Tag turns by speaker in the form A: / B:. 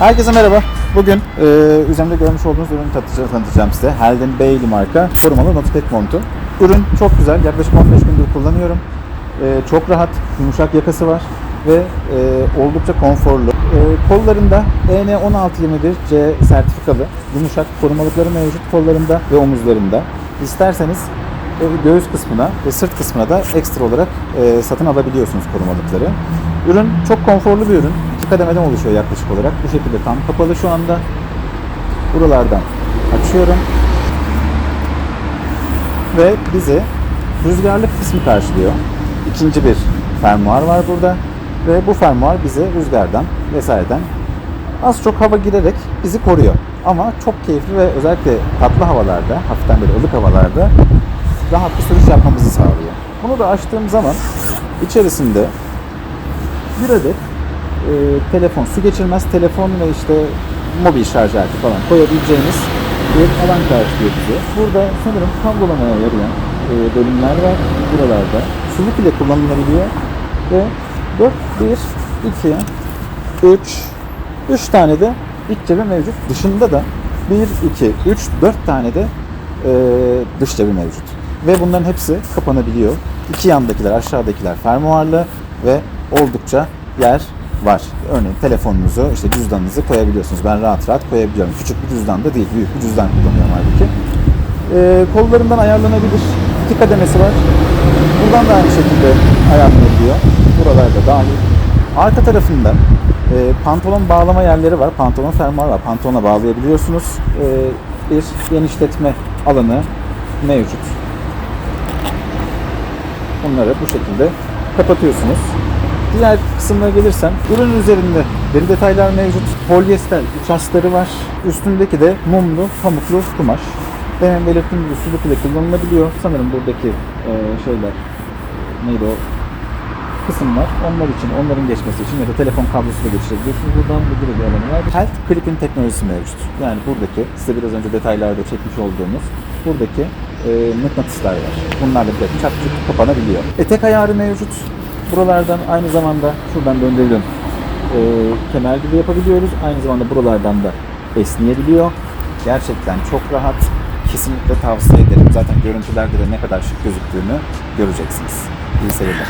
A: Herkese merhaba. Bugün e, üzerimde görmüş olduğunuz ürünü tanıtacağım, tanıtacağım size. Helden Bailey marka korumalı notepad montu. Ürün çok güzel. Yaklaşık 15 gündür kullanıyorum. E, çok rahat, yumuşak yakası var ve e, oldukça konforlu. E, kollarında EN1621C sertifikalı yumuşak korumalıkları mevcut kollarında ve omuzlarında. İsterseniz e, göğüs kısmına ve sırt kısmına da ekstra olarak e, satın alabiliyorsunuz korumalıkları. Ürün çok konforlu bir ürün. Kademeden oluşuyor yaklaşık olarak. Bu şekilde tam kapalı şu anda. Buralardan açıyorum. Ve bizi rüzgarlı kısmı karşılıyor. İkinci bir fermuar var burada. Ve bu fermuar bizi rüzgardan vesaireden az çok hava girerek bizi koruyor. Ama çok keyifli ve özellikle tatlı havalarda, hafiften böyle ılık havalarda rahat bir sürüş yapmamızı sağlıyor. Bunu da açtığım zaman içerisinde bir adet e, telefon, su geçirmez telefon ve işte mobil şarj aleti falan koyabileceğiniz bir alan karşılıyor bize. Burada sanırım kablolamaya yarayan e, bölümler var buralarda. Suluk ile kullanılabiliyor ve 4, 1, 2, 3, 3 tane de iç cebi mevcut. Dışında da 1, 2, 3, 4 tane de e, dış cebi mevcut. Ve bunların hepsi kapanabiliyor. İki yandakiler, aşağıdakiler fermuarlı ve oldukça yer var. Örneğin telefonunuzu, işte cüzdanınızı koyabiliyorsunuz. Ben rahat rahat koyabiliyorum. Küçük bir cüzdan da değil, büyük bir cüzdan kullanıyorum halbuki. Ee, kollarından ayarlanabilir. İki kademesi var. Buradan da aynı şekilde ayarlanabiliyor. Buralarda dahil. Arka tarafında e, pantolon bağlama yerleri var. Pantolon fermuar var. Pantolona bağlayabiliyorsunuz. E, bir genişletme alanı mevcut. Bunları bu şekilde kapatıyorsunuz. Diğer kısımlara gelirsem, ürün üzerinde deri detaylar mevcut. Polyester iç astarı var. Üstündeki de mumlu, pamuklu kumaş. Demin belirttiğim gibi suluk ile kullanılabiliyor. Sanırım buradaki e, şeyler neydi o kısımlar onlar için, onların geçmesi için ya da telefon kablosu da geçirebiliyorsunuz. Buradan bu gibi bir alanı var. Health Clip'in teknolojisi mevcut. Yani buradaki size biraz önce detaylarda çekmiş olduğumuz buradaki e, mıknatıslar var. Bunlarla direkt çat çut kapanabiliyor. Etek ayarı mevcut. Buralardan aynı zamanda şuradan döndürelim. E, kemer gibi yapabiliyoruz. Aynı zamanda buralardan da esneyebiliyor. Gerçekten çok rahat. Kesinlikle tavsiye ederim. Zaten görüntülerde de ne kadar şık gözüktüğünü göreceksiniz. İyi seyirler.